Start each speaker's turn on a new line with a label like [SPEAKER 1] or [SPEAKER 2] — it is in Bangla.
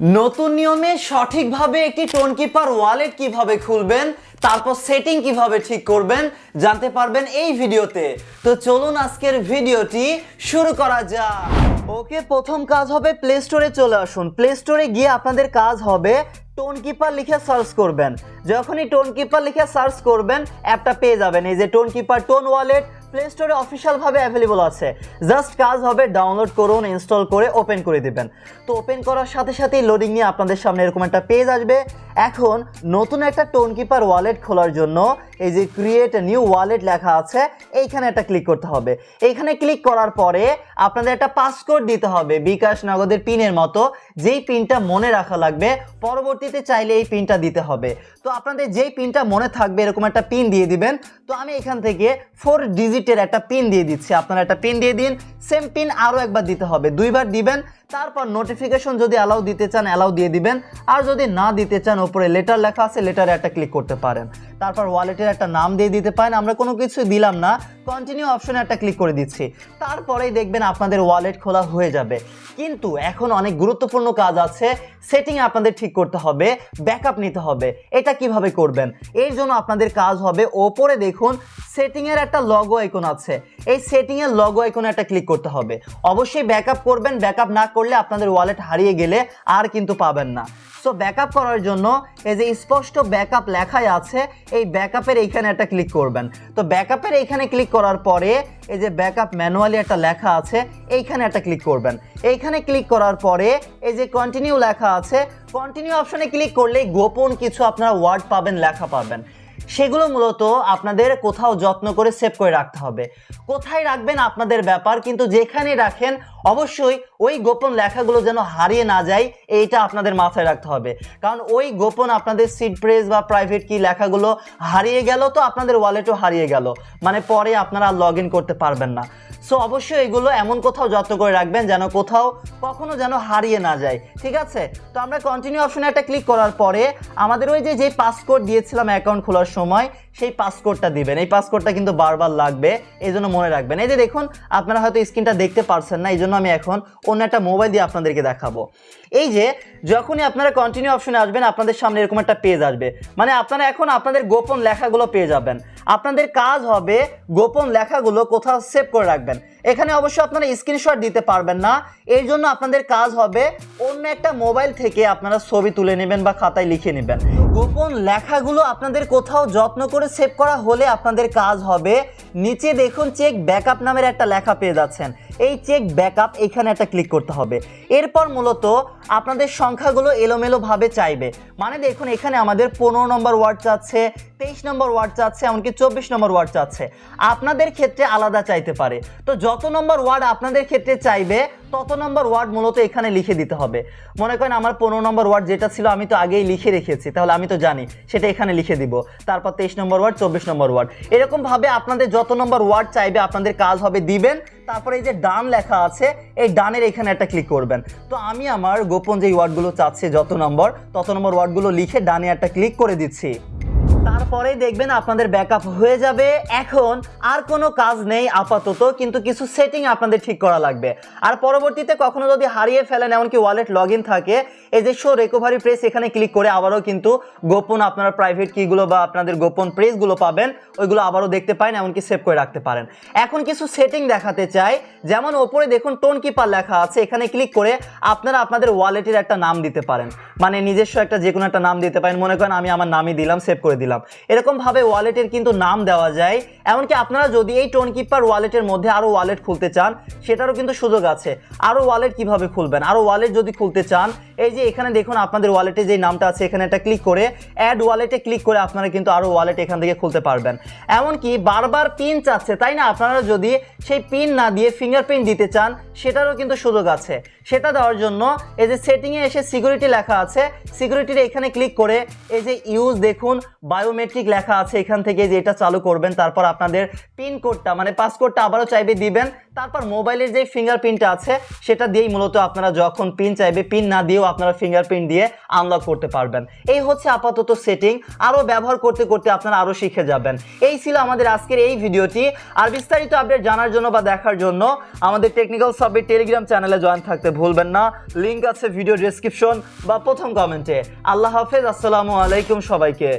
[SPEAKER 1] নতুন নিয়মে সঠিকভাবে একটি টোন কিপার ওয়ালেট কীভাবে খুলবেন, তারপর সেটিং কীভাবে ঠিক করবেন, জানতে পারবেন এই ভিডিওতে। তো চলুন আজকের ভিডিওটি শুরু করা যাক। ওকে, প্রথম কাজ হবে প্লে স্টোরে চলে আসুন। প্লে স্টোরে গিয়ে আপনাদের কাজ হবে টোন কিপার লিখে সার্চ করবেন। যখনই টোন কিপার লিখে সার্চ করবেন, অ্যাপটা পেয়ে যাবেন। এই যে tone keeper tone wallet play স্টোরে অফিসিয়ালভাবে অ্যাভেলেবল আছে। জাস্ট কাজ হবে ডাউনলোড করুন ইনস্টল করে ওপেন করে দিবেন। তো ওপেন করার সাথে সাথেই লোডিং নিয়ে আপনাদের সামনে এরকম একটা পেজ আসবে। এখন নতুন একটা টোন কিপার ওয়ালেট খোলার জন্য এই যে ক্রিয়েট নিউ ওয়ালেট লেখা আছে, এইখানে একটা ক্লিক করতে হবে। এইখানে ক্লিক করার পরে আপনাদের একটা পাসকোড দিতে হবে, বিকাশ নগদের পিনের মতো। যেই পিনটা মনে রাখা লাগবে, পরবর্তীতে চাইলে এই পিনটা দিতে হবে। তো আপনাদের যেই পিনটা মনে থাকবে, এরকম একটা পিন দিয়ে দিবেন। তো আমি এখান থেকে ফোর ডিজিটের একটা পিন দিয়ে দিচ্ছি। আপনারা একটা পিন দিয়ে দিন। সেম পিন আরও একবার দিতে হবে। দুইবার দিবেন, তারপর নোটিফিকেশন যদি অ্যালাউ দিতে চান অ্যালাউ দিয়ে দিবেন। আর যদি না দিতে চান, উপরে লেটার লেখা আছে লেটারে একটা ক্লিক করতে পারেন। তারপর ওয়ালেটের একটা নাম দিয়ে দিতে পারেন। আমরা কোনো কিছু দিলাম না কন্টিনিউ অপশনে একটা ক্লিক করে দিচ্ছি। তারপরেই দেখবেন আপনাদের ওয়ালেট খোলা হয়ে যাবে। কিন্তু এখন অনেক গুরুত্বপূর্ণ কাজ আছে। সেটিং আপনাদের ঠিক করতে হবে ব্যাকআপ নিতে হবে। এটা কীভাবে করবেন? এর জন্য আপনাদের কাজ হবে, ওপরে দেখুন সেটিংয়ের একটা লগো আইকন আছে। এই সেটিংয়ের লগো আইকনে একটা ক্লিক করতে হবে। অবশ্যই ব্যাকআপ করবেন ব্যাকআপ না করলে আপনাদের ওয়ালেট হারিয়ে গেলে আর কিন্তু পাবেন না। সো ব্যাকআপ করার জন্য এই যে স্পষ্ট ব্যাকআপ লেখাই আছে, এই ব্যাকআপের এইখানে একটা ক্লিক করবেন। তো ব্যাকআপের এইখানে ক্লিক করার পরে এই যে ব্যাকআপ ম্যানুয়ালি একটা লেখা আছে, এইখানে একটা ক্লিক করবেন। এইখানে ক্লিক করার পরে এই যে কন্টিনিউ লেখা আছে কন্টিনিউ অপশনে ক্লিক করলেই গোপন কিছু আপনারা ওয়ার্ড পাবেন, লেখা পাবেন। সেগুলো মূলত আপনাদের কোথাও যত্ন করে সেভ করে রাখতে হবে। কোথায় রাখবেন আপনাদের ব্যাপার, কিন্তু যেখানে রাখেন অবশ্যই ওই গোপন লেখাগুলো যেন হারিয়ে না যায়, এইটা আপনাদের মাথায় রাখতে হবে। কারণ ওই গোপন আপনাদের সিট প্রেস বা প্রাইভেট কি লেখাগুলো হারিয়ে গেল তো আপনাদের ওয়ালেটও হারিয়ে গেল। মানে পরে আপনারা লগ করতে পারবেন না। সো অবশ্যই এগুলো এমন কোথাও যত্ন করে রাখবেন যেন কোথাও কখনো যেন হারিয়ে না যায়। ঠিক আছে? তো আমরা কন্টিনিউ অপশনে একটা ক্লিক করার পরে আমাদের ওই যে যে পাসকোড দিয়েছিলাম অ্যাকাউন্ট খোলার সময় সেই পাসকোডটা দিবেন। এই পাসকোডটা কিন্তু বারবার লাগবে, এই জন্য মনে রাখবেন। এই যে দেখুন, আপনারা হয়তো স্ক্রিনটা দেখতে পারছেন না, এই জন্য আমি এখন অন্য একটা মোবাইল দিয়ে আপনাদেরকে দেখাবো। এই যে, যখনই আপনারা কন্টিনিউ অপশনে আসবেন, আপনাদের সামনে এরকম একটা পেজ আসবে। মানে আপনারা এখন আপনাদের গোপন লেখাগুলো পেয়ে যাবেন। আপনাদের কাজ হবে গোপন লেখাগুলো কোথাও সেভ করে রাখবেন। এখানে অবশ্যই আপনারা স্ক্রিনশট দিতে পারবেন না। এই জন্য আপনাদের কাজ হবে অন্য একটা মোবাইল থেকে আপনারা ছবি তুলে নেবেন বা খাতায় লিখে নেবেন। গোপন লেখাগুলো আপনাদের কোথাও যত্ন করে সেভ করা হলে আপনাদের কাজ হবে। নিচে দেখুন চেক ব্যাকআপ নামের একটা লেখা পেয়ে যাচ্ছেন। এই চেক ব্যাকআপ এখানে একটা ক্লিক করতে হবে। এরপর মূলত আপনাদের সংখ্যাগুলো এলোমেলোভাবে চাইবে। মানে দেখুন, এখানে আমাদের পনেরো নম্বর ওয়ার্ড চাচ্ছে, তেইশ নম্বর ওয়ার্ড চাচ্ছে, এমনকি চব্বিশ নম্বর ওয়ার্ড চাচ্ছে। আপনাদের ক্ষেত্রে আলাদা চাইতে পারে। তো যত নম্বর ওয়ার্ড আপনাদের ক্ষেত্রে চাইবে, তত নম্বর ওয়ার্ড মূলত এখানে লিখে দিতে হবে। মনে করেন আমার পনেরো নম্বর ওয়ার্ড যেটা ছিল, আমি তো আগেই লিখে রেখেছি, তাহলে আমি তো জানি, সেটা এখানে লিখে দিব। তারপর তেইশ নম্বর ওয়ার্ড, চব্বিশ নম্বর ওয়ার্ড। এরকমভাবে আপনাদের যত নম্বর ওয়ার্ড চাইবে আপনাদের কাজ হবে দিবেন। তারপরে এই যে ডান লেখা আছে, এই ডানের এখানে একটা ক্লিক করবেন। তো আমি আমার গোপন যে ওয়ার্ডগুলো চাচ্ছে যত নম্বর, তত নম্বর ওয়ার্ডগুলো লিখে ডানে একটা ক্লিক করে দিচ্ছি। তারপরেই দেখবেন আপনাদের ব্যাকআপ হয়ে যাবে। এখন আর কোনো কাজ নেই আপাতত, কিন্তু কিছু সেটিং আপনাদের ঠিক করা লাগবে। আর পরবর্তীতে কখনো যদি হারিয়ে ফেলেন, এমনকি ওয়ালেট লগ থাকে, এই যে শো রিকভারি প্রেস এখানে ক্লিক করে আবারও কিন্তু গোপন আপনারা প্রাইভেট কিগুলো বা আপনাদের গোপন প্রেসগুলো পাবেন, ওইগুলো আবারও দেখতে পারেন, এমনকি সেভ করে রাখতে পারেন। এখন কিছু সেটিং দেখাতে চাই, যেমন ওপরে দেখুন টোন কিপার লেখা আছে, এখানে ক্লিক করে আপনারা আপনাদের ওয়ালেটের একটা নাম দিতে পারেন। মানে নিজস্ব একটা যে কোনো একটা নাম দিতে পারেন, মনে করেন আমি আমার নামই দিলাম সেভ করে দিলাম। এরকমভাবে ওয়ালেটের কিন্তু নাম দেওয়া যায়। এমনকি আপনারা যদি এই টোন কিপার ওয়ালেটের মধ্যে আরও ওয়ালেট খুলতে চান, সেটারও কিন্তু সুযোগ আছে। আরও ওয়ালেট কীভাবে খুলবেন? আরও ওয়ালেট যদি খুলতে চান এই যে এখানে দেখুন আপনাদের ওয়ালেটে যে নামটা আছে, এখানে একটা ক্লিক করে অ্যাড ওয়ালেটে ক্লিক করে আপনারা কিন্তু আরও ওয়ালেট এখান থেকে খুলতে পারবেন। এমনকি বারবার পিন চাচ্ছে, তাই না? আপনারা যদি সেই পিন না দিয়ে ফিঙ্গারপ্রিন্ট দিতে চান, সেটারও কিন্তু সুযোগ আছে। সেটা দেওয়ার জন্য এই যে সেটিংয়ে এসে সিকিউরিটি লেখা আছে সিকিউরিটির এখানে ক্লিক করে এই যে ইউজ দেখুন বায়োমেট্রিক লেখা আছে এখান থেকে যে এটা চালু করবেন, তারপর আপনাদের পিন কোডটা মানে পাসকোডটা আবারও চাইবে দিবেন তারপর মোবাইলের যে ফিঙ্গারপ্রিন্টটা আছে, সেটা দিয়েই মূলত আপনারা যখন পিন চাইবে পিন না দিয়েও আপনারা ফিঙ্গারপ্রিন্ট দিয়ে আনলক করতে পারবেন। এই হচ্ছে আপাতত সেটিং আরও ব্যবহার করতে করতে আপনারা আরও শিখে যাবেন। এই ছিল আমাদের আজকের এই ভিডিওটি। আর বিস্তারিত আপডেট জানার জন্য বা দেখার জন্য আমাদের টেকনিক্যাল সাবমিট টেলিগ্রাম চ্যানেলে জয়েন থাকতে ভুলবেন না। লিঙ্ক আছে ভিডিও ডেসক্রিপশন বা প্রথম কমেন্টে আল্লাহ হাফেজ, আসসালামু আলাইকুম সবাইকে।